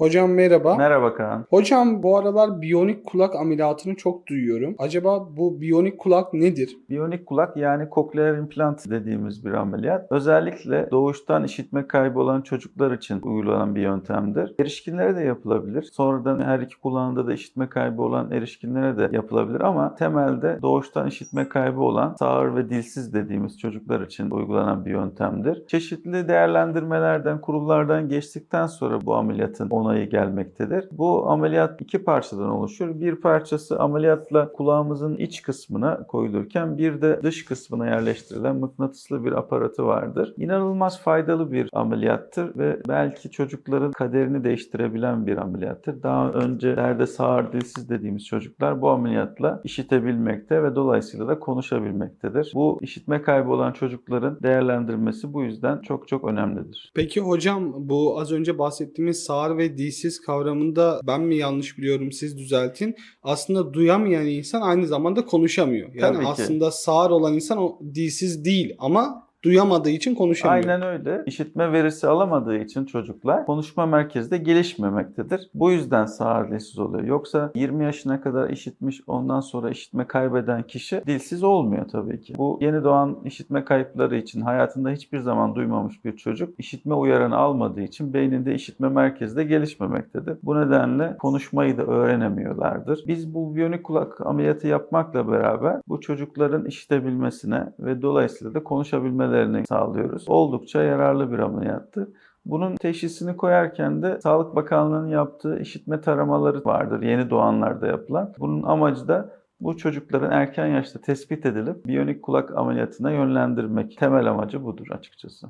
Hocam merhaba. Merhaba Kaan. Hocam bu aralar biyonik kulak ameliyatını çok duyuyorum. Acaba bu biyonik kulak nedir? Biyonik kulak yani kokleer implant dediğimiz bir ameliyat. Özellikle doğuştan işitme kaybı olan çocuklar için uygulanan bir yöntemdir. Erişkinlere de yapılabilir. Sonradan her iki kulağında da işitme kaybı olan erişkinlere de yapılabilir ama temelde doğuştan işitme kaybı olan sağır ve dilsiz dediğimiz çocuklar için uygulanan bir yöntemdir. Çeşitli değerlendirmelerden, kurullardan geçtikten sonra bu ameliyatın onayı gelmektedir. Bu ameliyat iki parçadan oluşur. Bir parçası ameliyatla kulağımızın iç kısmına koyulurken bir de dış kısmına yerleştirilen mıknatıslı bir aparatı vardır. İnanılmaz faydalı bir ameliyattır ve belki çocukların kaderini değiştirebilen bir ameliyattır. Daha öncelerde sağır dilsiz dediğimiz çocuklar bu ameliyatla işitebilmekte ve dolayısıyla da konuşabilmektedir. Bu işitme kaybı olan çocukların değerlendirilmesi bu yüzden çok çok önemlidir. Peki hocam bu az önce bahsettiğimiz sağır ve dilsiz kavramında ben mi yanlış biliyorum siz düzeltin. Aslında duyamayan insan aynı zamanda konuşamıyor. Yani Tabii ki. aslında sağır olan insan o dilsiz değil ama duyamadığı için konuşamıyor. Aynen öyle. İşitme verisi alamadığı için çocuklar konuşma merkezde gelişmemektedir. Bu yüzden sağır dilsiz oluyor. Yoksa 20 yaşına kadar işitmiş ondan sonra işitme kaybeden kişi dilsiz olmuyor tabii ki. Bu yeni doğan işitme kayıpları için hayatında hiçbir zaman duymamış bir çocuk işitme uyarını almadığı için beyninde işitme merkezde gelişmemektedir. Bu nedenle konuşmayı da öğrenemiyorlardır. Biz bu biyonik kulak ameliyatı yapmakla beraber bu çocukların işitebilmesine ve dolayısıyla da konuşabilmelerini sağlıyoruz. Oldukça yararlı bir ameliyattı. Bunun teşhisini koyarken de Sağlık Bakanlığı'nın yaptığı işitme taramaları vardır yeni doğanlarda yapılan. Bunun amacı da bu çocukların erken yaşta tespit edilip biyonik kulak ameliyatına yönlendirmek. Temel amacı budur açıkçası.